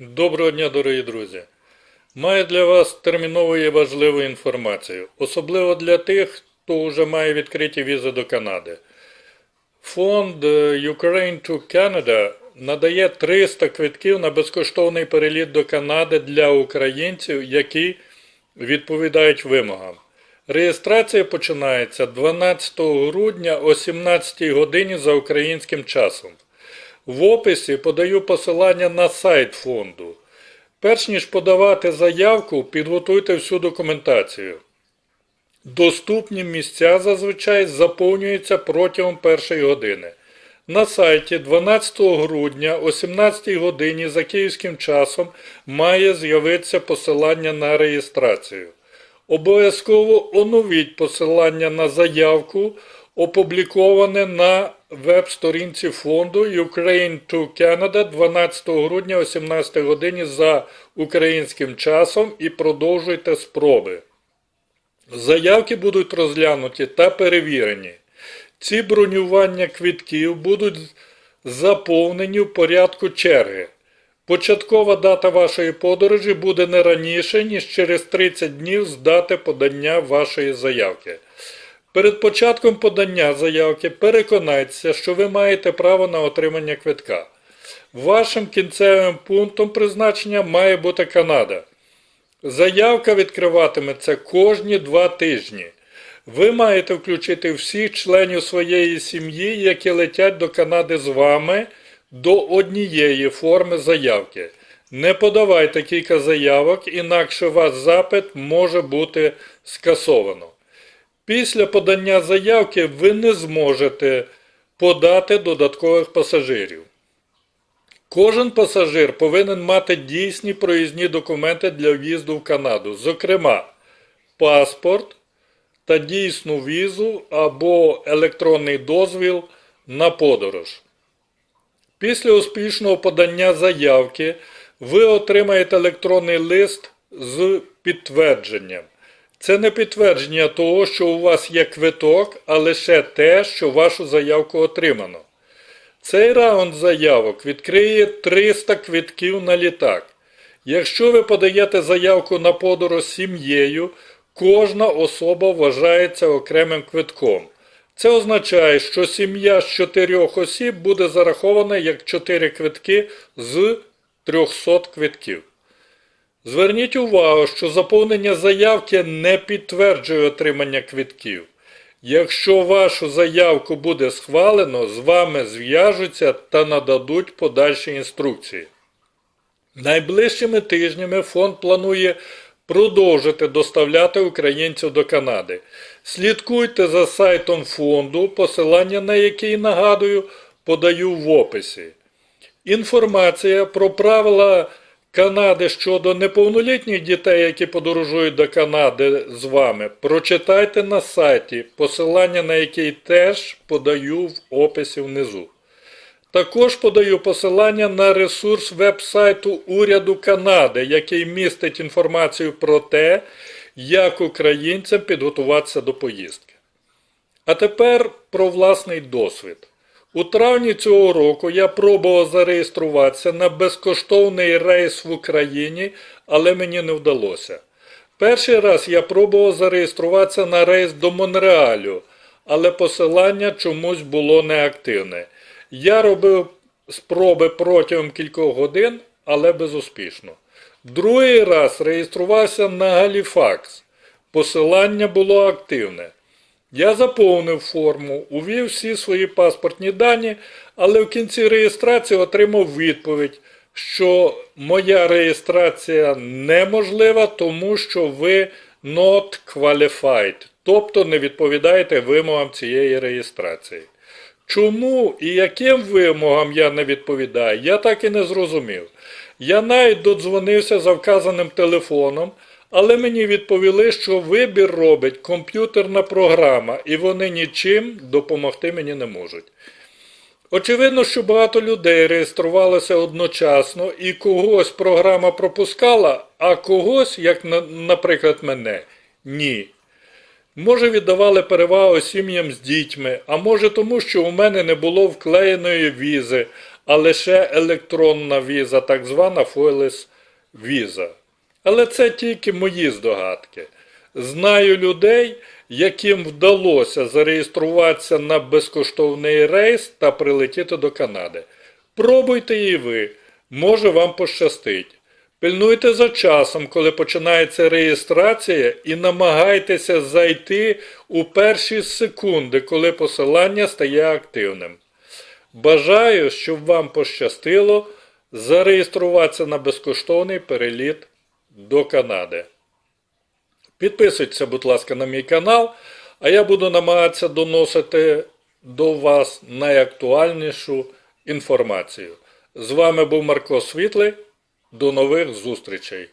Доброго дня, дорогі друзі! Маю для вас термінову і важливу інформацію, особливо для тих, хто вже має відкриті візи до Канади. Фонд е, Ukraine to Canada надає 300 квитків на безкоштовний переліт до Канади для українців, які відповідають вимогам. Реєстрація починається 12 грудня о 17 годині за українським часом. В описі подаю посилання на сайт фонду. Перш ніж подавати заявку, підготуйте всю документацію. Доступні місця зазвичай заповнюються протягом першої години. На сайті 12 грудня о 17 годині за київським часом має з'явитися посилання на реєстрацію. Обов'язково оновіть посилання на заявку, опубліковане на веб-сторінці фонду Ukraine to Canada 12 грудня о 17 годині за українським часом і продовжуйте спроби. Заявки будуть розглянуті та перевірені. Ці бронювання квитків будуть заповнені в порядку черги. Початкова дата вашої подорожі буде не раніше, ніж через 30 днів з дати подання вашої заявки. Перед початком подання заявки переконайтеся, що ви маєте право на отримання квитка. Вашим кінцевим пунктом призначення має бути Канада. Заявка відкриватиметься кожні два тижні. Ви маєте включити всіх членів своєї сім'ї, які летять до Канади з вами, до однієї форми заявки. Не подавайте кілька заявок, інакше ваш запит може бути скасовано. Після подання заявки ви не зможете подати додаткових пасажирів. Кожен пасажир повинен мати дійсні проїзні документи для в'їзду в Канаду, зокрема, паспорт та дійсну візу або електронний дозвіл на подорож. Після успішного подання заявки ви отримаєте електронний лист з підтвердженням. Це не підтвердження того, що у вас є квиток, а лише те, що вашу заявку отримано. Цей раунд заявок відкриє 300 квитків на літак. Якщо ви подаєте заявку на подорож сім'єю, кожна особа вважається окремим квитком. Це означає, що сім'я з 4 осіб буде зарахована як 4 квитки з 300 квитків. Зверніть увагу, що заповнення заявки не підтверджує отримання квитків. Якщо вашу заявку буде схвалено, з вами зв'яжуться та нададуть подальші інструкції. Найближчими тижнями фонд планує продовжити доставляти українців до Канади. Слідкуйте за сайтом фонду, посилання на який, нагадую, подаю в описі. Інформація про правила Канади щодо неповнолітніх дітей, які подорожують до Канади з вами, прочитайте на сайті, посилання на який теж подаю в описі внизу. Також подаю посилання на ресурс веб-сайту Уряду Канади, який містить інформацію про те, як українцям підготуватися до поїздки. А тепер про власний досвід. У травні цього року я пробував зареєструватися на безкоштовний рейс в Україні, але мені не вдалося. Перший раз я пробував зареєструватися на рейс до Монреалю, але посилання чомусь було неактивне. Я робив спроби протягом кількох годин, але безуспішно. Другий раз реєструвався на Галіфакс. Посилання було активне. Я заповнив форму, увів всі свої паспортні дані, але в кінці реєстрації отримав відповідь, що моя реєстрація неможлива, тому що ви not qualified, тобто не відповідаєте вимогам цієї реєстрації. Чому і яким вимогам я не відповідаю, я так і не зрозумів. Я навіть додзвонився за вказаним телефоном, але мені відповіли, що вибір робить комп'ютерна програма, і вони нічим допомогти мені не можуть. Очевидно, що багато людей реєструвалося одночасно, і когось програма пропускала, а когось, як, наприклад, мене, ні. Може, віддавали перевагу сім'ям з дітьми, а може тому, що у мене не було вклеєної візи, а лише електронна віза, так звана Foiless віза. Але це тільки мої здогадки. Знаю людей, яким вдалося зареєструватися на безкоштовний рейс та прилетіти до Канади. Пробуйте і ви, може вам пощастить. Пильнуйте за часом, коли починається реєстрація, і намагайтеся зайти у перші секунди, коли посилання стає активним. Бажаю, щоб вам пощастило зареєструватися на безкоштовний переліт до Канади. Підписуйтеся, будь ласка, на мій канал, а я буду намагатися доносити до вас найактуальнішу інформацію. З вами був Марко Світлий. До нових зустрічей!